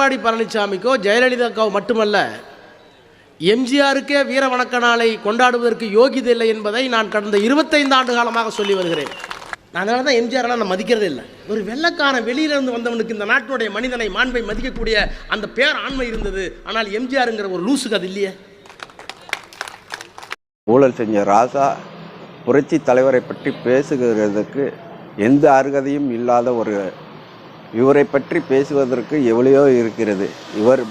எடப்பாடி பழனிசாமிக்கோ ஜெயலலிதாக்கோ மட்டுமல்ல எம்ஜிஆருக்கே வீர வணக்க நாளை கொண்டாடுவதற்கு யோகிதை இல்லை என்பதை நான் கடந்த இருபத்தைந்து ஆண்டு காலமாக சொல்லி வருகிறேன். நான் அதனால தான் எம்ஜிஆர்லாம் நான் மதிக்கிறதே இல்லை. ஒரு வெள்ளக்காரன் வெளியிலிருந்து வந்தவனுக்கு இந்த நாட்டினுடைய மனிதனை மாண்பை மதிக்கக்கூடிய அந்த பேர் ஆண்மை இருந்தது. ஆனால் எம்ஜிஆருங்கிற ஒரு லூசுக்கு அது இல்லையே. ஊழல் செஞ்ச ராசா புரட்சி தலைவரை பற்றி பேசுகிறதுக்கு எந்த அருகதையும் இல்லாத ஒரு இவரை பற்றி பேசுவதற்கு எவ்வளையோ இருக்கிறது. இவர்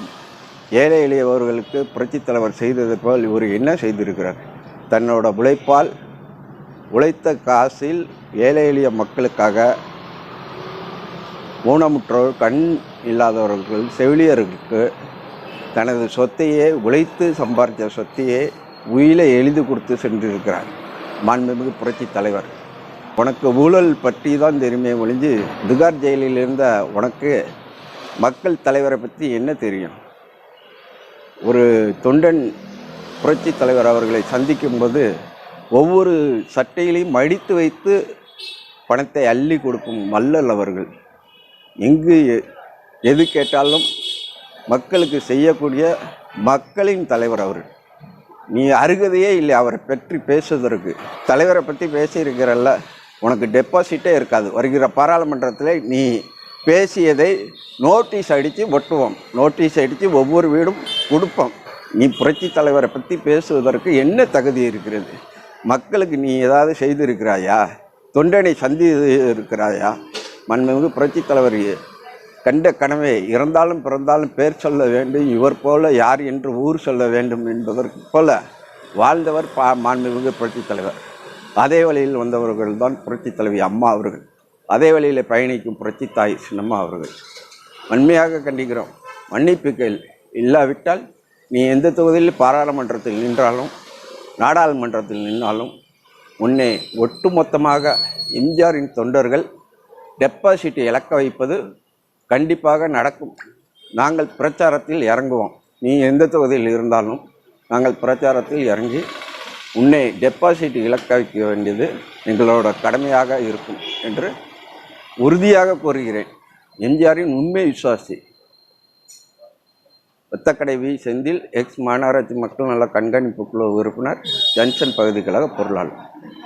ஏழை எளியவர்களுக்கு புரட்சித் தலைவர் செய்தது போல் இவர் என்ன செய்திருக்கிறார்? தன்னோட உழைப்பால் உழைத்த காசில் ஏழை எளிய மக்களுக்காக ஊனமுற்றோர் கண் இல்லாதவர்கள் செவிலியர்களுக்கு தனது சொத்தையே உழைத்து சம்பாதித்த சொத்தையே உயிரை எழுதி கொடுத்து சென்றிருக்கிறார். மாண்புமிகு புரட்சி தலைவர். உனக்கு ஊழல் பற்றி தான் தெரியுமே ஒழிஞ்சு திகார் ஜெயிலில் இருந்த உனக்கு மக்கள் தலைவரை பற்றி என்ன தெரியும்? ஒரு தொண்டன் புரட்சி தலைவர் அவர்களை சந்திக்கும்போது ஒவ்வொரு சட்டையிலையும் மடித்து வைத்து பணத்தை அள்ளி கொடுக்கும் மல்லல் அவர்கள். எங்கு எது கேட்டாலும் மக்களுக்கு செய்யக்கூடிய மக்களின் தலைவர் அவர். நீ அருகதையே இல்லை அவரை பற்றி பேசுவதற்கு. தலைவரை பற்றி பேசியிருக்கிறல்ல. உனக்கு டெபாசிட்டே இருக்காது. வருகிற பாராளுமன்றத்தில் நீ பேசியதை நோட்டீஸ் அடித்து ஒட்டுவோம். நோட்டீஸ் அடித்து ஒவ்வொரு வீடும் கொடுப்போம். நீ புரட்சி தலைவரை பற்றி பேசுவதற்கு என்ன தகுதி இருக்கிறது? மக்களுக்கு நீ ஏதாவது செய்திருக்கிறாயா? தொண்டனை சந்தி இருக்கிறாயா மண்மிகு புரட்சி தலைவர் கண்ட கனவே இறந்தாலும் பிறந்தாலும் பேர் சொல்ல வேண்டும். இவர் போல யார் என்று ஊர் சொல்ல வேண்டும் என்பதற்கு போல வாழ்ந்தவர் பா மாண்புமிகு புரட்சித் தலைவர். அதே வழியில் வந்தவர்கள் தான் புரட்சித் தலைவி அம்மா அவர்கள். அதே வழியில் பயணிக்கும் புரட்சி தாய் சின்னம்மா அவர்கள். வன்மையாக கண்டிக்கிறோம். மன்னிப்புகள் இல்லாவிட்டால் நீ எந்த தொகுதியில் பாராளுமன்றத்தில் நின்றாலும் நாடாளுமன்றத்தில் நின்றாலும் உன்னை ஒட்டுமொத்தமாக எம்ஜிஆரின் தொண்டர்கள் டெபாசிட்டை இழக்க வைப்பது கண்டிப்பாக நடக்கும். நாங்கள் பிரச்சாரத்தில் இறங்குவோம். நீ எந்த தொகுதியில் இருந்தாலும் நாங்கள் பிரச்சாரத்தில் இறங்கி உன்னை டெபாசிட் இலக்க வைக்க வேண்டியது எங்களோட கடமையாக இருக்கும் என்று உறுதியாக கூறுகிறேன். எம்ஜிஆரின் உண்மை விசுவாசி. வெத்தக்கடை வி. செந்தில் எக்ஸ். மாநகராட்சி மக்கள் நல கண்காணிப்பு குழு உறுப்பினர் ஜங்ஷன் பகுதிகளாக பொருளாளர்.